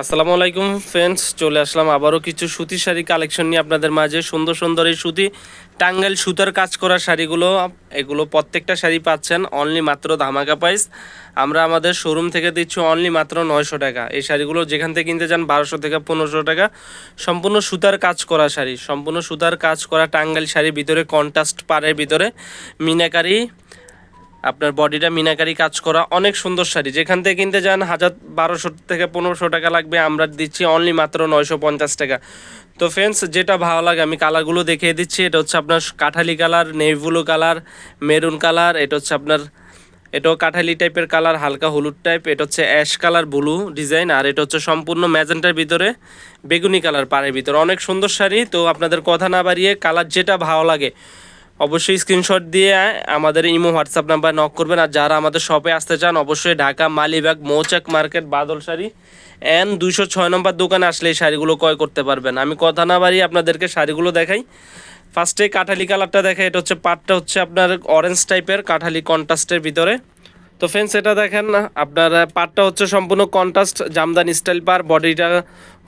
আসসালামু আলাইকুম ফ্রেন্ডস চলে আসলাম আবারও কিছু সুতি শাড়ি কালেকশন নিয়ে আপনাদের মাঝে। সুন্দর সুন্দর এই সুতি টাঙ্গাইল সুতার কাজ করা শাড়িগুলো, এগুলো প্রত্যেকটা শাড়ি পাচ্ছেন অনলি মাত্র ধামাকা প্রাইস আমরা আমাদের শোরুম থেকে দিচ্ছি অনলি মাত্র নয়শো টাকা। এই শাড়িগুলো যেখান থেকে কিনতে যান বারোশো থেকে পনেরোশো টাকা। সম্পূর্ণ সুতার কাজ করা শাড়ি, সম্পূর্ণ সুতার কাজ করা টাঙ্গাইল শাড়ি ভিতরে কন্ট্রাস্ট পাড়ের ভিতরে, মিনাকারি আপনার বডিটা মিনাকারি কাজ করা অনেক সুন্দর শাড়ি। যেখান থেকে কিনতে যান হাজার বারোশো থেকে পনেরোশো টাকা লাগবে, আমরা দিচ্ছি অনলি মাত্র নয়শো পঞ্চাশ টাকা। তো ফ্রেন্ডস যেটা ভালো লাগে, আমি কালারগুলো দেখিয়ে দিচ্ছি। এটা হচ্ছে আপনার Kathali colour navy colour maroon colour এটা হচ্ছে আপনার, এটাও কাঠালি টাইপের কালার হালকা হলুদ টাইপ এটা হচ্ছে অ্যাশ কালার ব্লু ডিজাইন আর এটা হচ্ছে সম্পূর্ণ ম্যাজেন্টার ভিতরে বেগুনি কালার পাড়ের ভিতরে। অনেক সুন্দর শাড়ি, তো আপনাদের কথা না বাড়িয়ে কালার যেটা ভালো লাগে অবশ্যই স্ক্রিনশট দিয়ে আমাদের ইমো হোয়াটসঅ্যাপ নাম্বার নক করবেন। আর যারা আমাদের শপে আসতে চান, অবশ্যই ঢাকা মালিবাগ মৌচাক মার্কেট বাদল শাড়ি অ্যান্ড দুইশো ছয় নম্বর দোকানে আসলে এই শাড়িগুলো ক্রয় করতে পারবেন। আমি কথা না বাড়ি আপনাদেরকে শাড়িগুলো দেখাই। ফার্স্টে কাঠালি কালারটা দেখাই, এটা হচ্ছে পাটটা হচ্ছে আপনার অরেঞ্জ টাইপের কাঠালি কন্ট্রাস্টের ভিতরে। তো ফ্রেন্ডস এটা দেখেন আপনার পাটটা হচ্ছে সম্পূর্ণ কন্ট্রাস্ট জামদানি স্টাইল পার বডিটা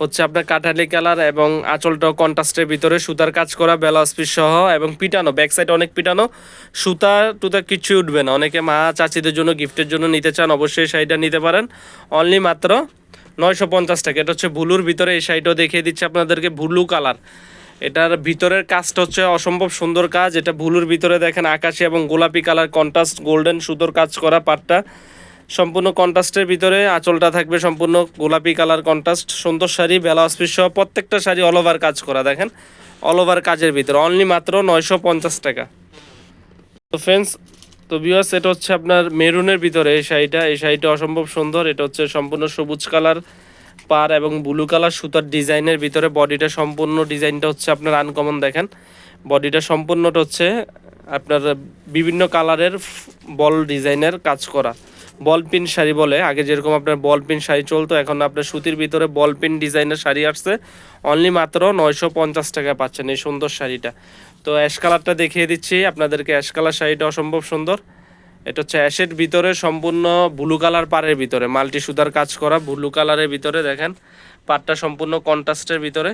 হচ্ছে আপনার কাঠালি কালার এবং আঁচলটাও কন্ট্রাস্টের ভিতরে, সুতার কাজ করা, ব্লাউজ পিস সহ এবং পিটানো ব্যাক সাইড অনেক পিটানো, সুতা টুতা কিছু উঠবে না। অনেকে মা চাচিদের জন্য গিফটের জন্য নিতে চান, অবশ্যই এই শাড়িটা নিতে পারেন। অনলি মাত্র নয়শো পঞ্চাশ টাকা। এটা হচ্ছে ভুলুর ভিতরে, এই শাড়িটাও দেখিয়ে দিচ্ছে আপনাদেরকে, ভুলু কালার এটার ভিতরের কাজটা হচ্ছে অসম্ভব সুন্দর কাজ। এটা ভুলুর ভিতরে দেখেন আকাশি এবং গোলাপি কালার কন্ট্রাস্ট, গোল্ডেন সুতোর কাজ করা পাটটা। সম্পূর্ণ কন্ট্রাস্টের ভিতরে আঁচলটা থাকবে সম্পূর্ণ গোলাপি কালার কন্ট্রাস্ট, সুন্দর শাড়ি, বেলা পিস সহ প্রত্যেকটা শাড়ি অল ওভার কাজ করা, দেখেন। অল ওভার কাজের ভিতরে অনলি মাত্র নয়শো পঞ্চাশ টাকা। তো ফ্রেন্ডস তো বিয়াস এটা হচ্ছে আপনার মেরুনের ভিতরে এই শাড়িটা। এই শাড়িটা অসম্ভব সুন্দর, এটা হচ্ছে সম্পূর্ণ সবুজ কালার। পার এবং ব্লু কালার সুতার ডিজাইনের ভিতরে বডিটা সম্পূর্ণ ডিজাইনটা হচ্ছে আপনার আনকমন দেখেন। বডিটা সম্পূর্ণটা হচ্ছে আপনার বিভিন্ন কালারের বল ডিজাইনের কাজ করা। বল পিন শাড়ি বলে, আগে যেরকম আপনার বল পিন শাড়ি চলতো, এখন আপনার সুতির ভিতরে বল পিন ডিজাইনের শাড়ি আসছে। অনলি মাত্র নয়শো পঞ্চাশ টাকায় পাচ্ছেন এই সুন্দর শাড়িটা। তো অ্যাশ কালারটা দেখিয়ে দিচ্ছি, আপনাদেরকে অ্যাশ কালার শাড়িটা অসম্ভব সুন্দর। এটা হচ্ছে অ্যাশের ভিতরে সম্পূর্ণ ব্লু কালার পাড়ের ভিতরে, মাল্টি সুতার কাজ করা ব্লু কালারের ভিতরে দেখেন পাটটা সম্পূর্ণ কন্ট্রাস্টের ভিতরে।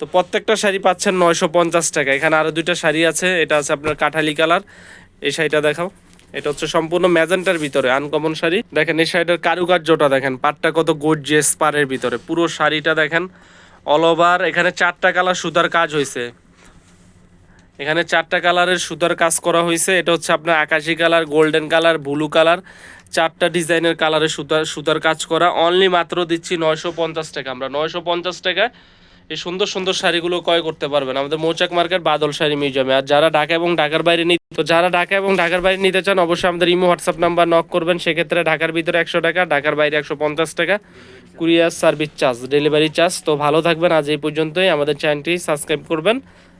তো প্রত্যেকটা শাড়ি পাচ্ছেন নয়শো পঞ্চাশ টাকা, এখানে আরও দুইটা শাড়ি আছে, এটা আছে আপনার কাঠালি কালার, এই শাড়িটা দেখাও। এটা হচ্ছে সম্পূর্ণ ম্যাজেন্টার ভিতরে আনকমন শাড়ি। দেখেন এই শাড়িটার কারুকার্যটা দেখেন পাটটা কত গোর্জিয়াস পাড়ের ভিতরে, পুরো শাড়িটা দেখেন অল ওভার এখানে চারটা কালার সুতার কাজ হয়েছে এখানে চারটা কালারের সুতার কাজ করা হয়েছে। এটা হচ্ছে আপনার আকাশি colour, golden colour, blue colour. চারটা ডিজাইনের কালারের সুতার সুতার কাজ করা। অনলি মাত্র দিচ্ছি নয়শো পঞ্চাশ টাকা। আমরা নয়শো পঞ্চাশ টাকায় এই সুন্দর সুন্দর শাড়িগুলো ক্রয় করতে পারবেন। আমাদের মৌচাক মার্কেট বাদল শাড়ি মিউজিয়ামে। আর যারা ঢাকা এবং ঢাকার বাইরে নিতে তো যারা ঢাকা এবং ঢাকার বাইরে নিতে চান, অবশ্যই আমাদের ইমো, হোয়াটসঅ্যাপ নাম্বার নক করবেন। সেক্ষেত্রে ঢাকার ভিতরে একশো টাকা, ঢাকার বাইরে একশো পঞ্চাশ টাকা। Courier service charge, delivery charge. তো ভালো থাকবেন। আজ এই পর্যন্তই। আমাদের চ্যানেলটি সাবস্ক্রাইব করবেন।